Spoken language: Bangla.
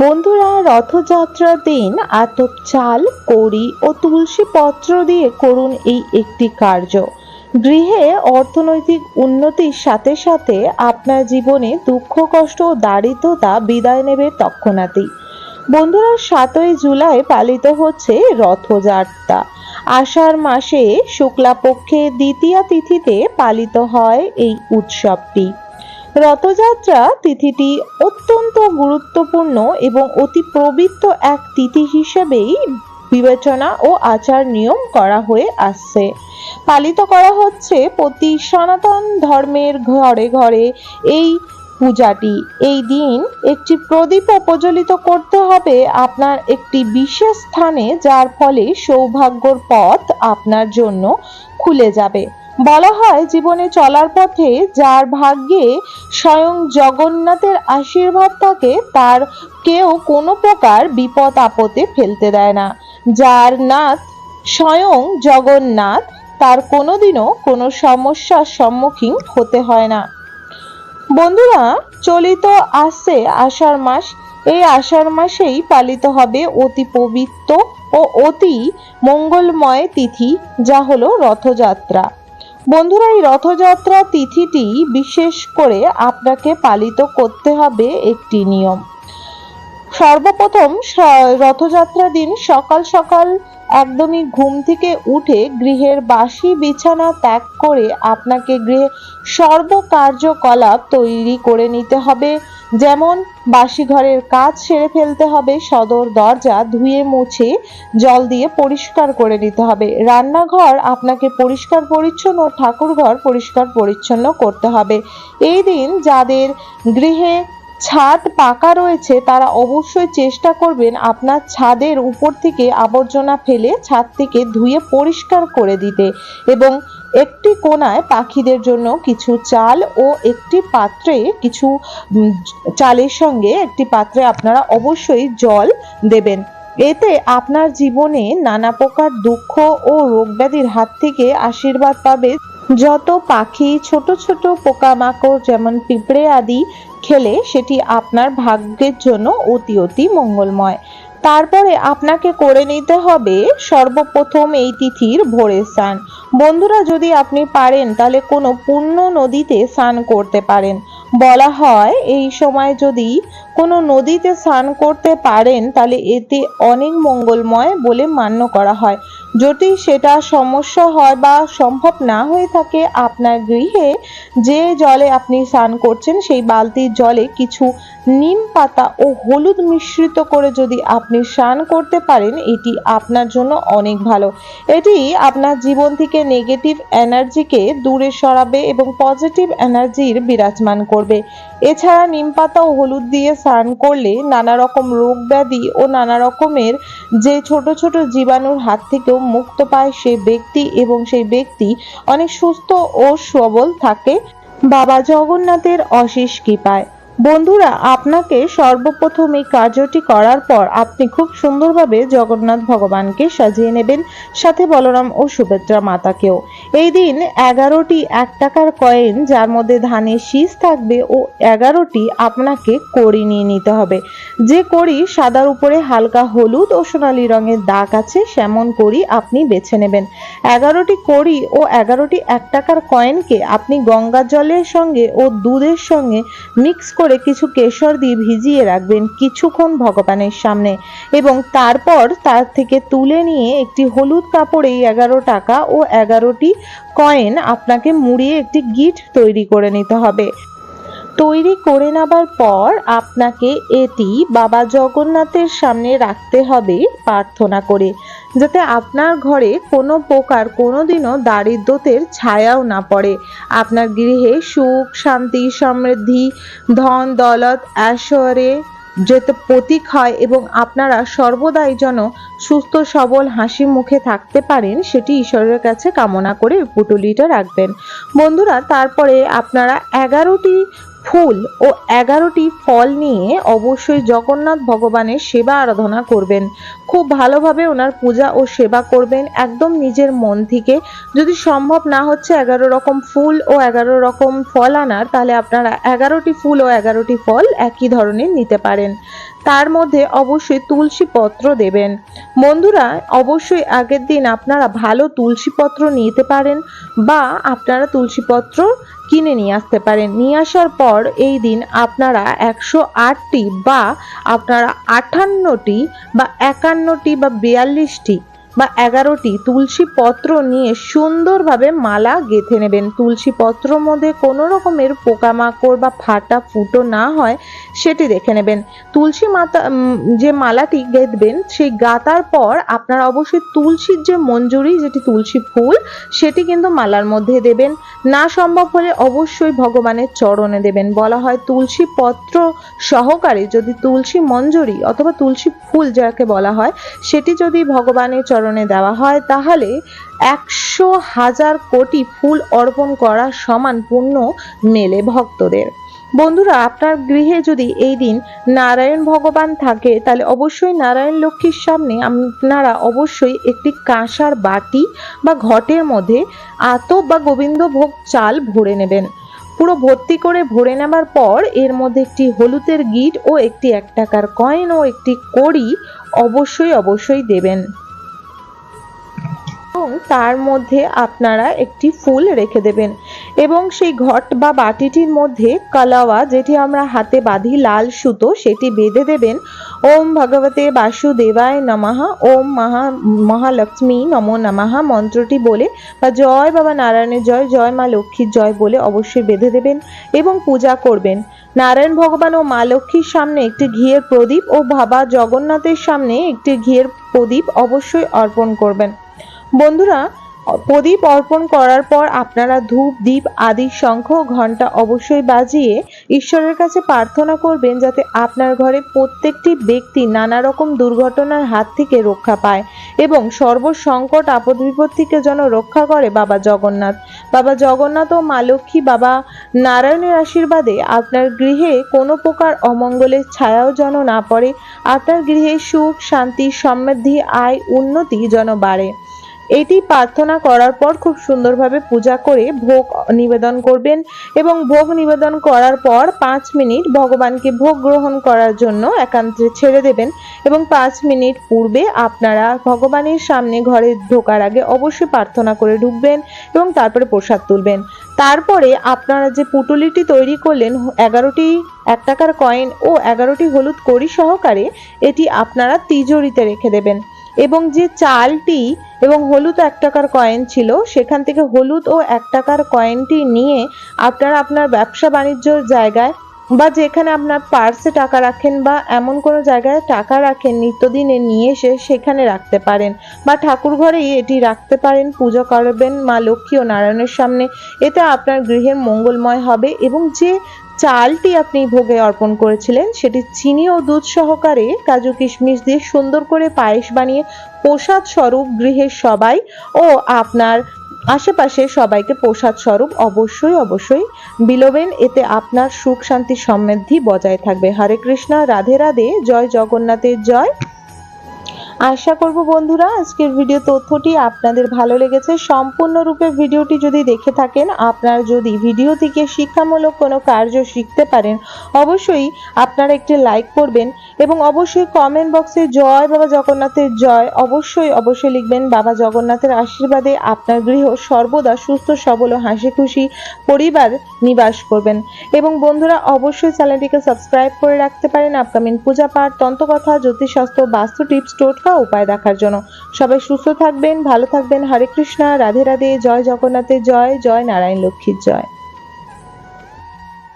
বন্ধুরা রথযাত্রার দিন আতপ চাল, কড়ি ও তুলসী পত্র দিয়ে করুন এই একটি কার্য। গৃহে অর্থনৈতিক উন্নতির সাথে সাথে আপনার জীবনে দুঃখ, কষ্ট ও দারিদ্রতা বিদায় নেবে তৎক্ষণাৎই। বন্ধুরা, সাতই জুলাই পালিত হচ্ছে রথযাত্রা। আষাঢ় মাসে শুক্লাপক্ষে দ্বিতীয়া তিথিতে পালিত হয় এই উৎসবটি। রথযাত্রা তিথিটি অত্যন্ত গুরুত্বপূর্ণ এবং অতি পবিত্র এক তিথি হিসেবেই বিবেচনা ও আচার নিয়ম করা হয়ে আসছে। পালিত করা হচ্ছে প্রতি সনাতন ধর্মের ঘরে ঘরে এই পূজাটি। এই দিন একটি প্রদীপ প্রজ্বলিত করতে হবে আপনার একটি বিশেষ স্থানে, যার ফলে সৌভাগ্যর পথ আপনার জন্য খুলে যাবে। বলা হয় জীবনে চলার পথে যার ভাগ্যে স্বয়ং জগন্নাথের আশীর্বাদ থাকে, তার কেউ কোনো প্রকার বিপদ আপদে ফেলতে দেয় না। যার নাথ স্বয়ং জগন্নাথ, তার কোনোদিনও কোনো সমস্যার সম্মুখীন হতে হয় না। বন্ধুরা, চলিত আসছে আষাঢ় মাস। এই আষাঢ় মাসেই পালিত হবে অতি পবিত্র ও অতি মঙ্গলময় তিথি, যা হলো রথযাত্রা। বন্ধুরা এই রথযাত্রা তিথিটি বিশেষ করে আপনাকে পালিত করতে হবে একটি নিয়ম। সর্বপ্রথম রথযাত্রা দিন সকাল সকাল একদমই ঘুম থেকে উঠে গৃহের বাসি বিছানা ত্যাগ করে আপনাকে গৃহে সর্বকার্যকলাপ তৈরি করে নিতে হবে। যেমন বাসি ঘরের কাজ সেরে ফেলতে হবে, সদর দরজা ধুয়ে মুছে জল দিয়ে পরিষ্কার করে নিতে হবে। রান্নাঘর আপনাকে পরিষ্কার পরিচ্ছন্ন, ঠাকুরঘর পরিষ্কার পরিচ্ছন্ন করতে হবে। এই দিন যাদের গৃহে ছাদ পাকা রয়েছে, তারা অবশ্যই চেষ্টা করবেন আপনার ছাদের উপর থেকে আবর্জনা ফেলে ছাদ থেকে ধুয়ে পরিষ্কার করে দিতে এবং একটি কোণায় পাখিদের জন্য কিছু চাল ও একটি পাত্রে কিছু চালের সঙ্গে একটি পাত্রে আপনারা অবশ্যই জল দেবেন। এতে আপনার জীবনে নানা প্রকার দুঃখ ও রোগব্যাধির হাত থেকে আশীর্বাদ পাবে। যত পাখি, ছোট ছোট পোকামাকড় যেমন পিঁপড়ে আদি খেলে সেটি আপনার ভাগ্যের জন্য অতি অতি মঙ্গলময়। তারপরে আপনাকে করে নিতে হবে সর্বপ্রথম এই তিথির ভোরে স্নান। বন্ধুরা, যদি আপনি পারেন, তাহলে কোনো পূর্ণ নদীতে স্নান করতে পারেন। বলা হয়, এই সময় যদি কোনো নদীতে স্নান করতে পারেন, তাহলে এতে অনেক মঙ্গলময় বলে মান্য করা হয়। যদি সেটা সমস্যা হয় বা সম্ভব না হয়ে থাকে আপনার গৃহে, যে জলে আপনি স্নান করছেন সেই বালতির জলে কিছু নিম পাতা ও হলুদ মিশ্রিত করে যদি আপনি স্নান করতে পারেন, এটি আপনার জন্য অনেক ভালো। এটি আপনার জীবন থেকে নেগেটিভ এনার্জিকে দূরে সরাবে এবং পজিটিভ এনার্জির বিরাজমান করবে। এছাড়া নিম পাতা ও হলুদ দিয়ে স্নান করলে নানা রকম রোগ ব্যাধি ও নানা রকমের যে ছোট ছোট জীবাণুর হাত থেকেও মুক্ত পায় সেই ব্যক্তি এবং সেই ব্যক্তি অনেক সুস্থ ও সবল থাকে। বাবা জগন্নাথের অশেষ কৃপায়। বন্ধুরা, আপনাকে সর্বপ্রথম এই কার্যটি করার পর আপনি খুব সুন্দরভাবে জগন্নাথ ভগবানকে সাজিয়ে নেবেন, সাথে বলরাম ও সুভদ্রা মাতাকেও। এই দিন এগারোটি এক টাকার কয়েন, যার মধ্যে ধানের শীষ থাকবে ও এগারোটি আপনাকে কড়ি নিয়ে নিতে হবে। যে কড়ি সাদার উপরে হালকা হলুদ ও সোনালী রঙের দাগ আছে, সেমন কড়ি আপনি বেছে নেবেন। এগারোটি কড়ি ও এগারোটি এক টাকার কয়েনকে আপনি গঙ্গা জলের সঙ্গে ও দুধের সঙ্গে মিক্স করে কিছু কেশর দিয়ে ভিজিয়ে রাখবেন কিছুক্ষণ ভগবানের সামনে এবং তারপর তার থেকে তুলে নিয়ে একটি হলুদ কাপড়ে এগারো টাকা ও এগারোটি কয়েন আপনাকে মুড়িয়ে একটি গিট তৈরি করে নিতে হবে। তৈরি করে নেবার পর আপনাকে এটি বাবা জগন্নাথের সামনে রাখতে হবে প্রার্থনা করে। যাতে আপনার ঘরে কোনো প্রকার কোনোদিনও দারিদ্রতের ছায়াও না পড়ে। আপনার গৃহে সুখ, শান্তি, সমৃদ্ধি, ধন, দৌলত ঐশ্বরে যেতে প্রতীক হয় এবং আপনারা সর্বদাই যেন সুস্থ, সবল, হাসি মুখে থাকতে পারেন, সেটি ঈশ্বরের কাছে কামনা করে পুটুলিটা রাখবেন। বন্ধুরা, তারপরে আপনারা এগারোটি ফুল ও এগারোটি ফল নিয়ে অবশ্যই জগন্নাথ ভগবানের সেবা আরাধনা করবেন। খুব ভালোভাবে ওনার পূজা ও সেবা করবেন একদম নিজের মন থেকে। যদি সম্ভব না হচ্ছে এগারো রকম ফুল ও এগারো রকম ফল আনার, তাহলে আপনারা এগারোটি ফুল ও এগারোটি ফল একই ধরনের নিতে পারেন। তার মধ্যে অবশ্যই তুলসী পত্র দেবেন। বন্ধুরা, অবশ্যই আগের দিন আপনারা ভালো তুলসী পত্র নিতে পারেন বা আপনারা তুলসী পত্র কিনে নিয়ে আসতে পারেন। নিয়ে আসার পর এই দিন আপনারা একশো আটটি বা আপনারা আটান্নটি বা একান্নটি বা বিয়াল্লিশটি বা এগারোটি তুলসী পত্র নিয়ে সুন্দরভাবে মালা গেঁথে নেবেন। তুলসী পত্র মধ্যে কোনো রকমের পোকামাকড় বা ফাটা ফুটো না হয়, সেটি দেখে নেবেন। তুলসী মাতা যে মালাটি গেঁথবেন, সেই গাতার পর আপনার অবশ্যই তুলসীর যে মঞ্জুরি, যেটি তুলসী ফুল, সেটি কিন্তু মালার মধ্যে দেবেন। না সম্ভব হলে অবশ্যই ভগবানের চরণে দেবেন। বলা হয় তুলসী পত্র সহকারে যদি তুলসী মঞ্জুরি অথবা তুলসী ফুল যাকে বলা হয়, সেটি যদি ভগবানের চরণে দেওয়া হয়, তাহলে একশো হাজার কোটি ফুল অর্পণ করা সমান পুণ্য মেলে ভক্তদের। বন্ধুরা, আপনার গৃহে যদি এই দিন নারায়ণ ভগবান থাকে, তাহলে অবশ্যই নারায়ণ লক্ষ্মীর সামনে আপনারা অবশ্যই একটি কাঁসার বাটি বা ঘটের মধ্যে আতপ বা গোবিন্দভোগ চাল ভরে নেবেন। পুরো ভর্তি করে ভরে নেবার পর এর মধ্যে একটি হলুদের গিট ও একটি এক টাকার কয়েন ও একটি কড়ি অবশ্যই অবশ্যই দেবেন। এবং তার মধ্যে আপনারা একটি ফুল রেখে দেবেন। এবং সেই ঘট বা বাটিটির মধ্যে কালাওয়া, যেটি আমরা হাতে বাঁধি লাল সুতো, সেটি বেঁধে দেবেন। ওম ভগবতে বাসুদেবায় নমঃ, ওম মহা, মহালক্ষ্মী নমো নমঃ মন্ত্রটি বলে বা জয় বাবা নারায়ণের জয় জয় মা লক্ষ্মীর জয় বলে অবশ্যই বেঁধে দেবেন এবং পূজা করবেন। নারায়ণ ভগবান ও মা লক্ষ্মীর সামনে একটি ঘিয়ের প্রদীপ ও বাবা জগন্নাথের সামনে একটি ঘিয়ের প্রদীপ অবশ্যই অর্পণ করবেন। বন্ধুরা, প্রদীপ অর্পণ করার পর আপনারা ধূপ, দীপ, আদি, শঙ্খ ঘণ্টা অবশ্যই বাজিয়ে ঈশ্বরের কাছে প্রার্থনা করবেন যাতে আপনার ঘরে প্রত্যেকটি ব্যক্তি নানা রকম দুর্ঘটনার হাত থেকে রক্ষা পায় এবং সর্বসংকট আপদ বিপদ থেকে যেন রক্ষা করে বাবা জগন্নাথ। বাবা জগন্নাথ ও মা লক্ষ্মী, বাবা নারায়ণের আশীর্বাদে আপনার গৃহে কোনো প্রকার অমঙ্গলের ছায়াও যেন না পড়ে, আপনার গৃহে সুখ, শান্তি, সমৃদ্ধি, আয়, উন্নতি যেন বাড়ে। এটি প্রার্থনা করার পর খুব সুন্দরভাবে পূজা করে ভোগ নিবেদন করবেন এবং ভোগ নিবেদন করার পর পাঁচ মিনিট ভগবানকে ভোগ গ্রহণ করার জন্য একান্তে ছেড়ে দেবেন এবং পাঁচ মিনিট পূর্বে আপনারা ভগবানের সামনে ঘরে ঢোকার আগে অবশ্যই প্রার্থনা করে ঢুকবেন এবং তারপরে প্রসাদ তুলবেন। তারপরে আপনারা যে পুটুলিটি তৈরি করলেন, এগারোটি, এক টাকার কয়েন ও এগারোটি হলুদ কড়ি সহকারে এটি আপনারা তিজোরিতে রেখে দেবেন। এবং যে চালটি এবং হলুদ এক টাকার কয়েন ছিল, সেখান থেকে হলুদ ও এক টাকার কয়েনটি নিয়ে আপনারা আপনার ব্যবসা বাণিজ্যর জায়গায় বা যেখানে আপনার পার্সে টাকা রাখেন বা এমন কোনো জায়গায় টাকা রাখেন, নিত্যদিনে নিয়ে এসে সেখানে রাখতে পারেন বা ঠাকুর ঘরেই এটি রাখতে পারেন, পুজো করবেন মা লক্ষ্মী ও নারায়ণের সামনে। এতে আপনার গৃহের মঙ্গলময় হবে এবং যে চালটি আপনি ভোগে অর্পণ করেছিলেন, সেটি চিনি ও দুধ সহকারে কাজু কিশমিশ দিয়ে সুন্দর করে পায়েস বানিয়ে প্রসাদ স্বরূপ গৃহের সবাই ও আপনার আশেপাশে সবাইকে প্রসাদ স্বরূপ অবশ্যই অবশ্যই বিলোবেন। এতে আপনার সুখ, শান্তি, সমৃদ্ধি বজায় থাকবে। হরে কৃষ্ণ, রাধে রাধে। জয় জগন্নাথের জয়। আশা করব বন্ধুরা, আজকের ভিডিও তথ্যটি আপনাদের ভালো লেগেছে। সম্পূর্ণরূপে ভিডিওটি যদি দেখে থাকেন, আপনার যদি ভিডিও থেকে শিক্ষামূলক কোনো কার্য শিখতে পারেন, অবশ্যই আপনারা একটি লাইক করবেন এবং অবশ্যই কমেন্ট বক্সে জয় বাবা জগন্নাথের জয় অবশ্যই অবশ্যই লিখবেন, বাবা জগন্নাথের আশীর্বাদে আপনার গৃহ সর্বদা সুস্থ, সবল ও হাসি খুশি পরিবার নিবাস করবেন। এবং বন্ধুরা, অবশ্যই চ্যানেলটিকে সাবস্ক্রাইব করে রাখতে পারেন। আপকামিং পূজা পাঠ, তন্ত্রকথা, জ্যোতিষশাস্ত্র, বাস্তু টিপস টোটকা উপায় দেখার জন্য। সবাই সুস্থ থাকবেন, ভালো থাকবেন। হরে কৃষ্ণা, রাধে রাধে, জয় জগন্নাথের জয় জয় নারায়ণ লক্ষ্মীর জয়।